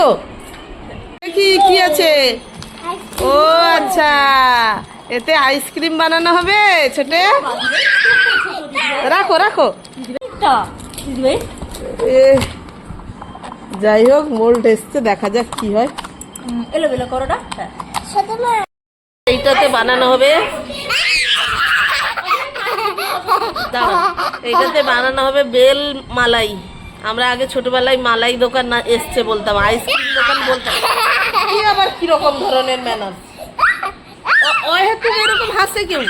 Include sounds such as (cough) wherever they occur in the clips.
গো। কি কি আছে? ও আচ্ছা। এতে আইসক্রিম বানানো হবে ছোটে। রাখো রাখো। যাই হোক মোল্ড এসছে দেখা যাক কি হয়। করোটা এইটাতে বানানো হবে। এইটাতে বানানো হবে বেল মালাই। আমরা আগে ছোটবেলায় মালাই দোকান না এসছে বলতাম আইসক্রিম দোকান বলতাম। আবার কীরকম ধরনের ম্যানার ওই হাতে এরকম হাসে কেউ?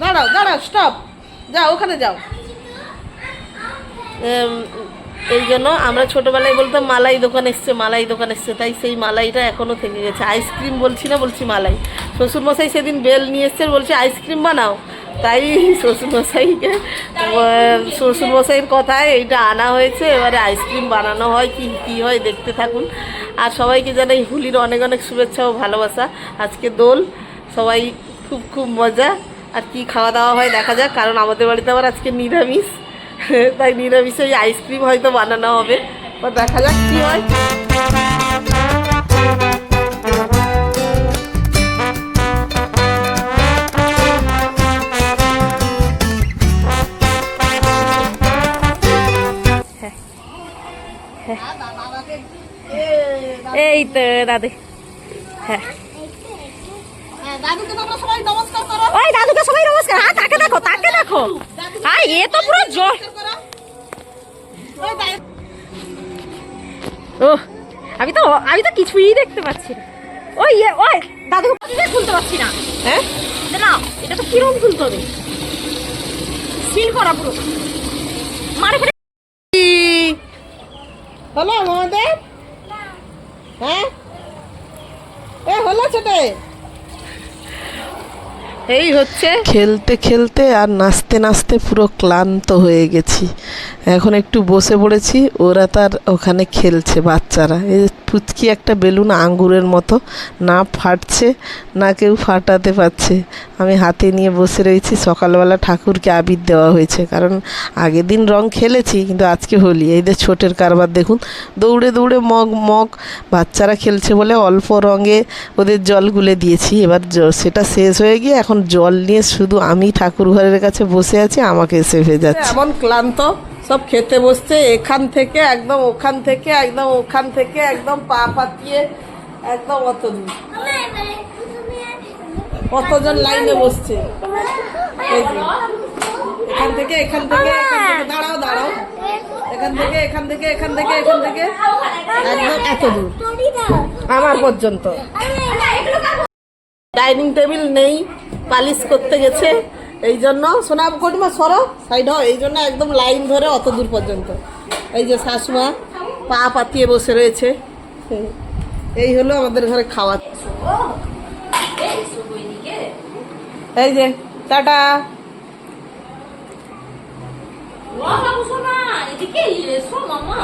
দাঁড়াও দাঁড়াও স্টপ যাও, ওখানে যাও। এই জন্য আমরা ছোটবেলায় বলতাম, মালাই দোকান এসছে, মালাই দোকান এসছে। তাই সেই মালাইটা এখনও থেকে গেছে। আইসক্রিম বলছি না, বলছি মালাই। শ্বশুরমশাই সেদিন বেল নিয়ে এসছে, বলছে আইসক্রিম বানাও। তাই শ্বশুরমশাইকে শ্বশুরমশাইয়ের কথায় এইটা আনা হয়েছে। এবারে আইসক্রিম বানানো হয়, কি, কী হয় দেখতে থাকুন। আর সবাইকে জানাই হোলির অনেক অনেক শুভেচ্ছা ও ভালোবাসা। আজকে দোল, সবাই খুব খুব মজা। আর কি খাওয়া দাওয়া হয় দেখা যাক, কারণ আমাদের বাড়িতে আবার আজকে নিরামিষ। (laughs) তাই নিরামিষে ওই আইসক্রিম হয়তো বানানো হবে। বা দেখা যাক কি হয়। এই তো দাদি। হ্যাঁ। দাদুকে তোমরা সবাই নমস্কার করো ওই দাদুকে সবাই নমস্কার। হ্যাঁ তাকে দেখো তাকে দেখো। হ্যাঁ এ তো পুরো ওই ও আমি তো আমি তো কিছুই দেখতে পাচ্ছি না। ওই ওই দাদুকে পথে খুলতে পারছি না। হ্যাঁ? না এটা তো কিরম খুলতে হবে? সিল করা পুরো। মারে হলো মহাদেব? হ্যাঁ? এ হলো ছোটে। এই হচ্ছে খেলতে খেলতে আর নাচতে নাচতে পুরো ক্লান্ত হয়ে গেছি। এখন একটু বসে পড়েছি, ওরা তার ওখানে খেলছে বাচ্চারা। এই যে পুচকি একটা বেলুন আঙ্গুরের মতো, না ফাটছে, না কেউ ফাটাতে পারছে। আমি হাতে নিয়ে বসে রয়েছি, সকালবেলা ঠাকুরকে আবির দেওয়া হয়েছে। কারণ আগের দিন রং খেলেছি, কিন্তু আজকে হোলি। এই যে ছোটের কারবার, দেখুন, দৌড়ে দৌড়ে মগ মগ, বাচ্চারা খেলছে বলে অল্প রঙে ওদের জল গুলে দিয়েছি। এবার সেটা শেষ হয়ে গিয়ে এখন জল নিয়ে শুধু আমি ঠাকুর ঘরের কাছে বসে আছি আমাকে এসে ভেজাচ্ছে এমন ক্লান্ত সব খেতে বসছে এখান থেকে একদম ওখান থেকে একদম ওখান থেকে একদম পা পাতিয়ে একদম অত দূর। কতজন লাইনে বসছে? এখান থেকে এখান থেকে এখান থেকে দাঁড়াও দাঁড়াও। এখান থেকে এখান থেকে এখান থেকে এখান থেকে একদম এত দূর আমার পর্যন্ত। ডাইনিং টেবিল নেই পালিশ করতে গেছে। এই জন্য, সোনা কটিমা সরো সাইড হও। এই জন্য একদম লাইন ধরে অত দূর পর্যন্ত। এই যে শাশুমা, পা পাতিয়ে বসে রয়েছে। এই হলো আমাদের ঘরে খাওয়া। এই যে, টাটা। বাবু শোনা এদিকে এসো, মামা।